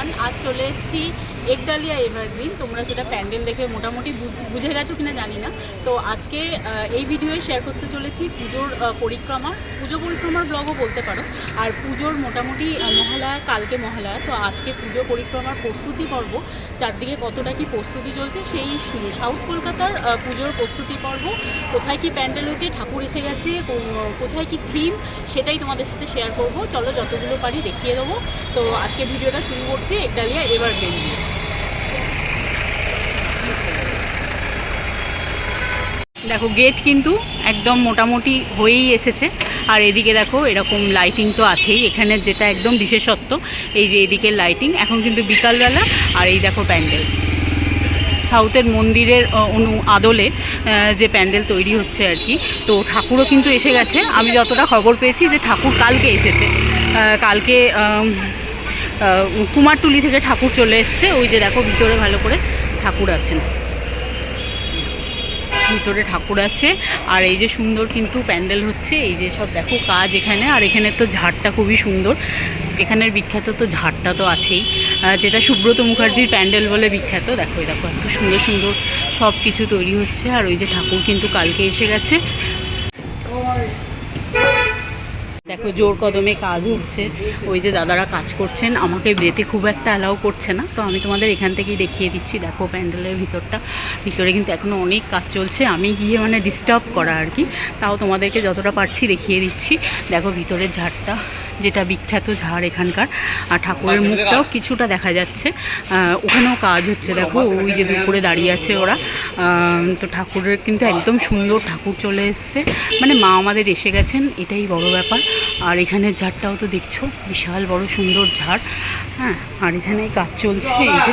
Everyone আজ চলে এসেছি একডালিয়া এভারগ্রিন, তোমরা সেটা প্যান্ডেল দেখে মোটামুটি বুঝ- গেছো কিনা জানি না। তো আজকে এই ভিডিওয়ে শেয়ার করতে চলেছি পুজোর পরিক্রমা। পুজো পরিক্রমার ব্লগও বলতে পারো। আর পুজোর মোটামুটি মহালয়া, কালকে মহালয়া, তো আজকে পুজো পরিক্রমার প্রস্তুতি পর্ব, চারদিকে কতটা কি প্রস্তুতি চলছে সেই সাউথ কলকাতার পুজোর প্রস্তুতি পর্ব, কোথায় কি প্যান্ডেল হচ্ছে, ঠাকুর এসে গেছে কোথায় কি থিম সেটাই তোমাদের সাথে শেয়ার করব। চলো যতগুলো পারি দেখিয়ে দেবো। তো আজকে ভিডিওটা শুরু করছি একডালিয়া এভারগ্রিন দিয়ে দেখো গেট কিন্তু একদম মোটামুটি হয়েই এসেছে। আর এদিকে দেখো, এরকম লাইটিং তো আছেই। এখানে যেটা একদম বিশেষত্ব, এই যে এদিকে লাইটিং এখন কিন্তু বিকালবেলা। আর এই দেখো প্যান্ডেল। সাউথের মন্দিরের অনু, আদলে যে প্যান্ডেল তৈরি হচ্ছে আর কি। তো ঠাকুরও কিন্তু এসে গেছে। আমি যতটা খবর পেয়েছি যে ঠাকুর কালকে এসেছে। কালকে কুমারটুলি থেকে ঠাকুর চলে এসছে। ওই যে দেখো, ভিতরে ভালো করে ঠাকুর আছেন। ভিতরে ঠাকুর আছে। আর এই যে সুন্দর কিন্তু প্যান্ডেল হচ্ছে, এই যে সব দেখো কাজ এখানে। আর এখানে তো ঝাড়টা খুবই সুন্দর। এখানের বিখ্যাত তো ঝাড়টা তো আছেই। যেটা সুব্রত মুখার্জির প্যান্ডেল বলে বিখ্যাত। দেখো দেখো এত সুন্দর সুন্দর সব কিছু তৈরি হচ্ছে। আর ওই যে ঠাকুর কিন্তু কালকে এসে গেছে। দেখো জোর কদমে কাজ হচ্ছে। ওই যে দাদারা কাজ করছেন, আমাকে বেতে খুব একটা অ্যালাউ করছে না। তো আমি তোমাদের এখান থেকেই দেখিয়ে দিচ্ছি। দেখো প্যান্ডেলের ভিতরটা, ভিতরে কিন্তু এখনও অনেক কাজ চলছে। আমি গিয়ে মানে ডিস্টার্ব করা আর কি। তাও তোমাদেরকে যতটা পারছি দেখিয়ে দিচ্ছি। দেখো ভিতরের ঝাড়টা। যেটা বিখ্যাত ঝাড় এখানকার। আর ঠাকুরের মুখটাও কিছুটা দেখা যাচ্ছে। ওখানেও কাজ হচ্ছে, দেখো, ওই যে উপরে দাঁড়িয়ে আছে ওরা। তো ঠাকুরের কিন্তু একদম সুন্দর ঠাকুর চলে এসছে। মানে মা আমাদের এসে গেছেন, এটাই বড় ব্যাপার। আর এখানের ঝাড়টাও তো দেখছ, বিশাল বড় সুন্দর ঝাড়। হ্যাঁ আর এখানে কাজ চলছে, এই যে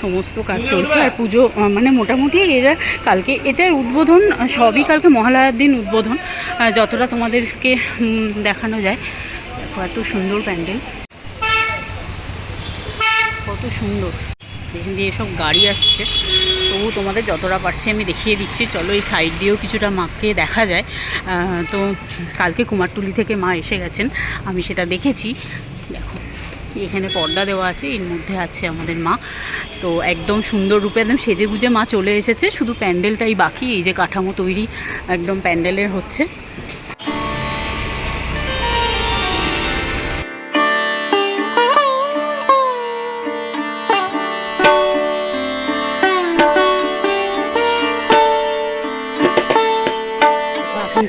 সমস্ত কাজ চলছে আর পুজো মানে মোটামুটি এরা কালকে এটার উদ্বোধন সবই কালকে মহালয়ার দিন উদ্বোধন। যতটা তোমাদেরকে দেখানো যায় এত সুন্দর প্যান্ডেল। কত সুন্দর। এখান দিয়ে সব গাড়ি আসছে। তবু তোমাদের যতটা পারছি আমি দেখিয়ে দিচ্ছি। চলো এই সাইড দিয়েও কিছুটা মাকে দেখা যায়। তো কালকে কুমারটুলি থেকে মা এসে গেছেন। আমি সেটা দেখেছি। দেখো এখানে পর্দা দেওয়া আছে, এর মধ্যে আছে আমাদের মা। তো একদম সুন্দর রূপে একদম সেজে গুজে মা চলে এসেছে, শুধু প্যান্ডেলটাই বাকি, এই যে কাঠামো তৈরি একদম প্যান্ডেলের হচ্ছে।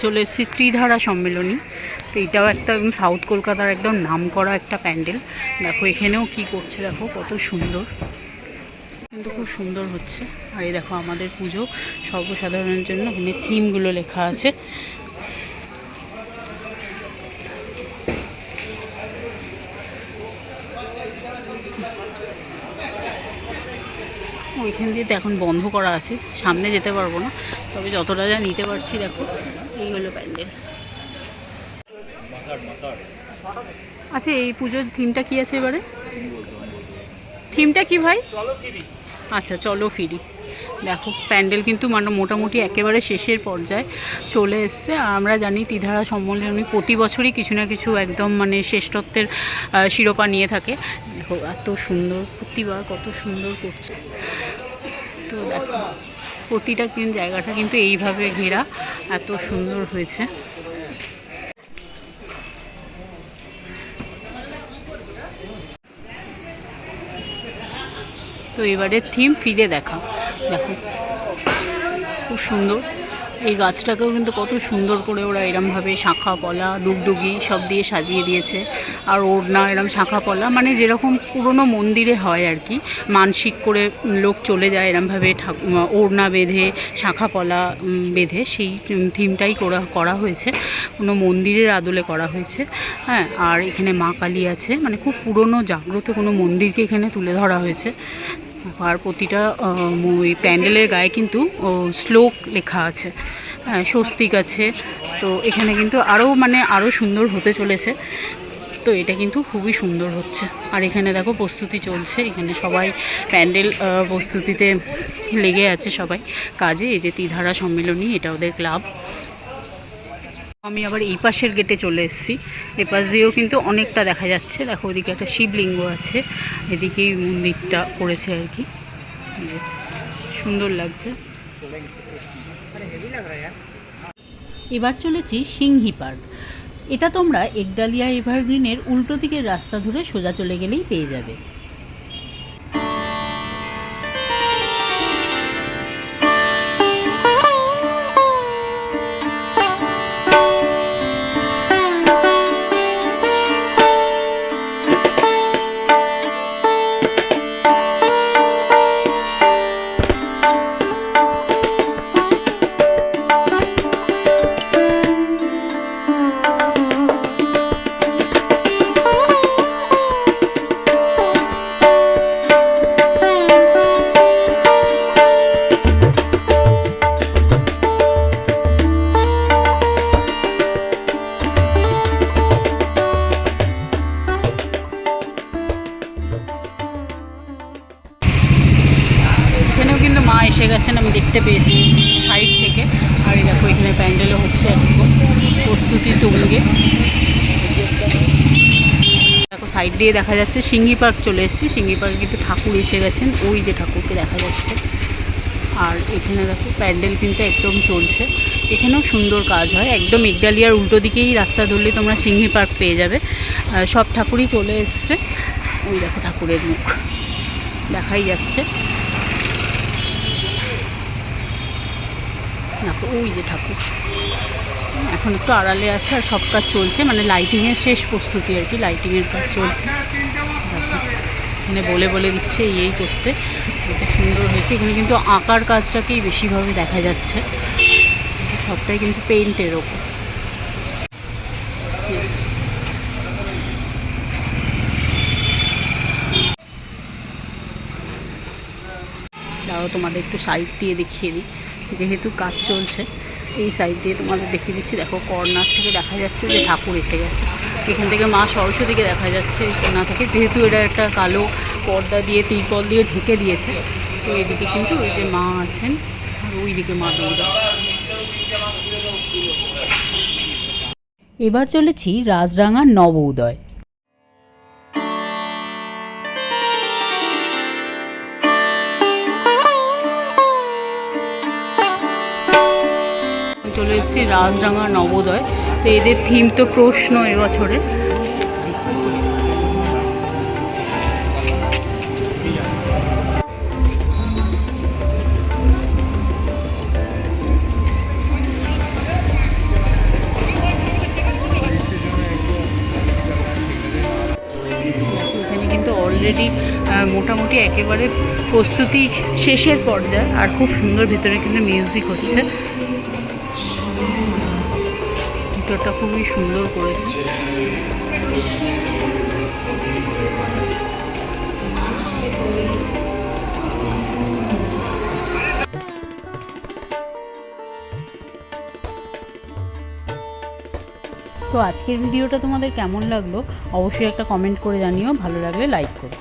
চলে এসেছি ত্রিধারা সম্মেলনী। তো এটাও একটা একদম সাউথ কলকাতার একদম নাম করা একটা প্যান্ডেল। দেখো, এখানেও কি করছে দেখো, কত সুন্দর। কিন্তু খুব সুন্দর হচ্ছে। আর এই দেখো, আমাদের পুজো সর্বসাধারণের জন্য। এখানে থিমগুলো লেখা আছে। ওইখান দিয়ে তো এখন বন্ধ করা আছে। সামনে যেতে পারব না। তবে যতটা যা নিতে পারছি, দেখো, এই হলো প্যান্ডেল। আচ্ছা এই পুজোর থিমটা কি আছে এবারে? থিমটা কি ভাই? আচ্ছা চলো ফিরি। দেখো প্যান্ডেল কিন্তু মানে মোটামুটি একেবারে শেষের পর্যায়ে চলে এসছে। আর আমরা জানি তিধারা সম্মেলনী প্রতি বছরই কিছু না কিছু একদম মানে শ্রেষ্ঠত্বের শিরোপা নিয়ে থাকে। দেখো এত সুন্দর প্রতিবার কত সুন্দর করছে। তো দেখো প্রতিটা কিন্তু জায়গাটা কিন্তু এইভাবে ঘেরা এত সুন্দর হয়েছে। তো এবারের থিম ফিরে দেখা। দেখো, খুব সুন্দর। এই গাছটাকেও কিন্তু কত সুন্দর করে ওরা এরমভাবে শাঁখা, পলা, ডুগডুগি সব দিয়ে সাজিয়ে দিয়েছে। আর ওড়না এরম শাঁখা, পলা মানে যেরকম পুরনো মন্দিরে হয় আর কি, মানসিক করে লোক চলে যায় এরমভাবে ওড়না বেঁধে, শাঁখা, পলা বেঁধে সেই থিমটাই করা করা হয়েছে। কোনো মন্দিরের আদলে করা হয়েছে। হ্যাঁ আর এখানে মা কালী আছে। মানে খুব পুরনো, জাগ্রত কোনো মন্দিরকে এখানে তুলে ধরা হয়েছে। আর প্রতিটা ওই প্যান্ডেলের গায়ে কিন্তু শ্লোক লেখা আছে হ্যাঁ স্বস্তিক আছে। তো এখানে কিন্তু আরও মানে আরও সুন্দর হতে চলেছে। তো এটা কিন্তু খুবই সুন্দর হচ্ছে। আর এখানে দেখো প্রস্তুতি চলছে। এখানে সবাই প্যান্ডেল প্রস্তুতিতে লেগে আছে সবাই। কাজে এই যে ত্রিধারা সম্মেলনী, এটা ওদের ক্লাব। আমি আবার এই পাশের গেটে চলে এসেছি। এ পাশ দিয়েও কিন্তু অনেকটা দেখা যাচ্ছে। দেখো ওদিকে একটা শিবলিঙ্গ আছে। এদিকেই মন্দিরটা করেছে আর কি। সুন্দর লাগছে। এবার চলেছি সিংহি পার্ক। এটা তোমরা একডালিয়া এভারগ্রিনের উল্টো দিকের রাস্তা ধরে সোজা চলে গেলেই পেয়ে যাবে। মা এসে গেছেন, আমি দেখতে পেয়েছি সাইড থেকে। আর এই দেখো, এখানে প্যান্ডেলও হচ্ছে প্রস্তুতি তুঙ্গে। দেখো সাইড দিয়ে দেখা যাচ্ছে, সিঙ্গি পার্ক চলে এসেছি। সিঙ্গি পার্কে কিন্তু ঠাকুর এসে গেছেন, ওই যে ঠাকুরকে দেখা যাচ্ছে। আর এখানে দেখো, প্যান্ডেল কিন্তু একদম চলছে। এখানেও সুন্দর কাজ হয়। একদম ইগডালিয়ার উল্টো দিকেই রাস্তা ধরলে তোমরা সিংহি পার্ক পেয়ে যাবে। সব ঠাকুরই চলে এসছে। ওই দেখো, ঠাকুরের মুখ। দেখাই যাচ্ছে। দেখো ওই যে ঠাকুর এখন একটু আড়ালে আছে আর সব কাজ চলছে মানে লাইটিংয়ের শেষ প্রস্তুতি আর কি লাইটিংয়ের কাজ চলছে। এখানে বলে বলে দিচ্ছে এই করতে। সুন্দর হয়েছে, এখানে কিন্তু আঁকার কাজটাকেই বেশিভাবে দেখা যাচ্ছে। সবটাই কিন্তু পেইন্টের ওপর। তোমাদের একটু সাইড দিয়ে দেখিয়ে দিই। যেহেতু কাজ চলছে, এই সাইড দিয়ে তোমাদের দেখিয়ে দিচ্ছি। দেখো, কর্নার থেকে দেখা যাচ্ছে যে ঠাকুর এসে গেছে। এখান থেকে মা সরস্বতীকে দেখা যাচ্ছে কোনা থেকে। যেহেতু এটা একটা কালো পর্দা দিয়ে, তিরপল দিয়ে ঢেকে দিয়েছে, তো এদিকে কিন্তু ওই যে মা আছেন, আর ওইদিকে মা দুর্গা। এবার চলেছি রাজরাঙার নব উদয় এসেছি রাজরাঙা নবোদয়। তো এদের থিম তো প্রশ্ন এবছরে। অলরেডি মোটামুটি একেবারে প্রস্তুতি শেষের পর্যায়ে, আর খুব সুন্দর ভিতরে কিন্তু মিউজিক হচ্ছে। ভিতরটা খুবই সুন্দর করেছে। তো আজকের ভিডিওটা তোমাদের কেমন লাগল? অবশ্যই একটা কমেন্ট করে জানিও, ভালো লাগলে লাইক করো।